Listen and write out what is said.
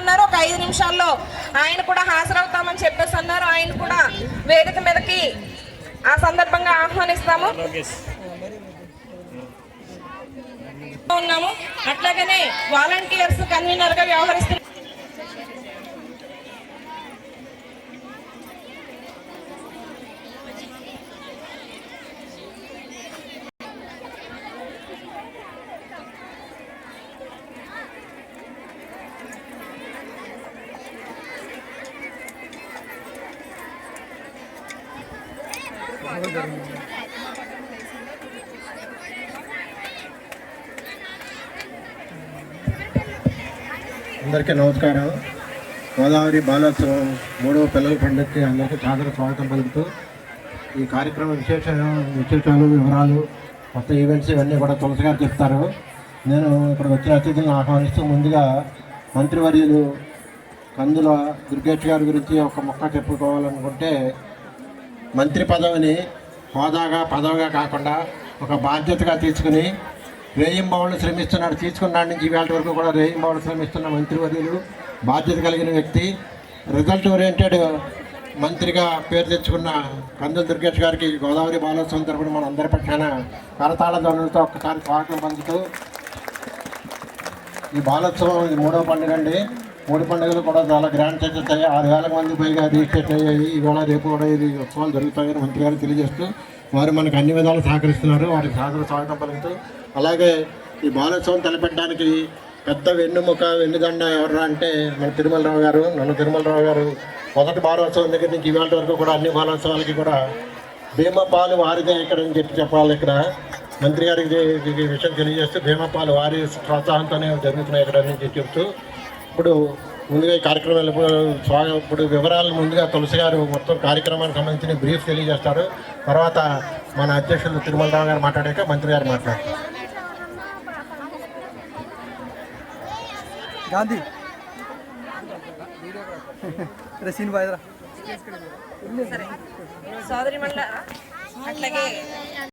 ఉన్నారు. ఒక ఐదు నిమిషాల్లో ఆయన కూడా హాజరవుతామని చెప్పేసి అన్నారు. ఆయన కూడా వేదిక మీదకి ఆ సందర్భంగా ఆహ్వానిస్తాము. ఉన్నాము. అట్లాగనే వాలంటీర్స్ కన్వీనర్ అందరికీ నమస్కారం గోదావరి బాలోత్సవం మూడవ పిల్లల పండుగకి అందరికీ సాదర స్వాగతం పలుకుతూ ఈ కార్యక్రమం విశేష విశేషాలు వివరాలు కొత్త ఈవెంట్స్ ఇవన్నీ కూడా తులసి గారు చెప్తారు. నేను ఇక్కడ వచ్చిన అతిథులను ఆహ్వానిస్తూ ముందుగా మంత్రివర్యులు కందుల దుర్గేష్ గారి గురించి ఒక మొక్క చెప్పుకోవాలనుకుంటే మంత్రి పదవిని హోదాగా పదవిగా కాకుండా ఒక బాధ్యతగా తీసుకుని రేయింబావులు శ్రమిస్తున్నాడు తీసుకున్నాడు నుంచి ఇవాళ వరకు కూడా రేయింబావులు శ్రమిస్తున్న మంత్రివర్యులు బాధ్యత కలిగిన వ్యక్తి. రిజల్ట్ ఓరియంటెడ్ మంత్రిగా పేరు తెచ్చుకున్న కందుల దుర్గేష్ గారికి గోదావరి బాలోత్సవం తరపున మన అందరి పక్షాన కరతాళ ధ్వనులతో ఒక్కసారి స్వాగతం పంచుతూ ఈ బాలోత్సవం ఇది మూడవ పండుగ అండి. మూడు పండుగలు కూడా చాలా గ్రాండ్ చేస్తాయి ఆరు వేల మంది పైగా రిజిస్ట్రేట్ అయ్యాయి ఇవాళ రేపు కూడా ఇది ఉత్సవాలు జరుగుతాయని మంత్రి గారు తెలియజేస్తూ వారు మనకు అన్ని విధాలు సహకరిస్తున్నారు. వారికి సాధన స్వాగతం పలుకుతూ అలాగే ఈ బాలోత్సవం తలపెట్టడానికి పెద్ద వెన్నుముక వెన్నుదండ ఎవరు అంటే మన తిరుమలరావు గారు నన్ను తిరుమలరావు గారు మొదటి బాలోత్సవం దగ్గర నుంచి ఇవాళ వరకు కూడా అన్ని బాలోత్సవాలకి కూడా భీమపాలు వారిదే ఇక్కడ అని చెప్పి చెప్పాలి ఇక్కడ. మంత్రి గారికి విషయం తెలియజేస్తూ భీమపాలు వారి ప్రోత్సాహంతోనే జరుగుతున్నాయి ఇక్కడ అని చెప్పి చెప్తూ ఇప్పుడు ముందుగా ఈ కార్యక్రమం స్వాగతం ఇప్పుడు వివరాలు ముందుగా తులసి గారు మొత్తం కార్యక్రమానికి సంబంధించిన బ్రీఫ్ తెలియజేస్తారు. తర్వాత మన అధ్యక్షులు తిరుమలరావు గారు మాట్లాడాక మంత్రి గారు మాట్లాడతారు. గాంధీ. రే సీన్ బాయ్రా సోదరి మండల అట్లాగే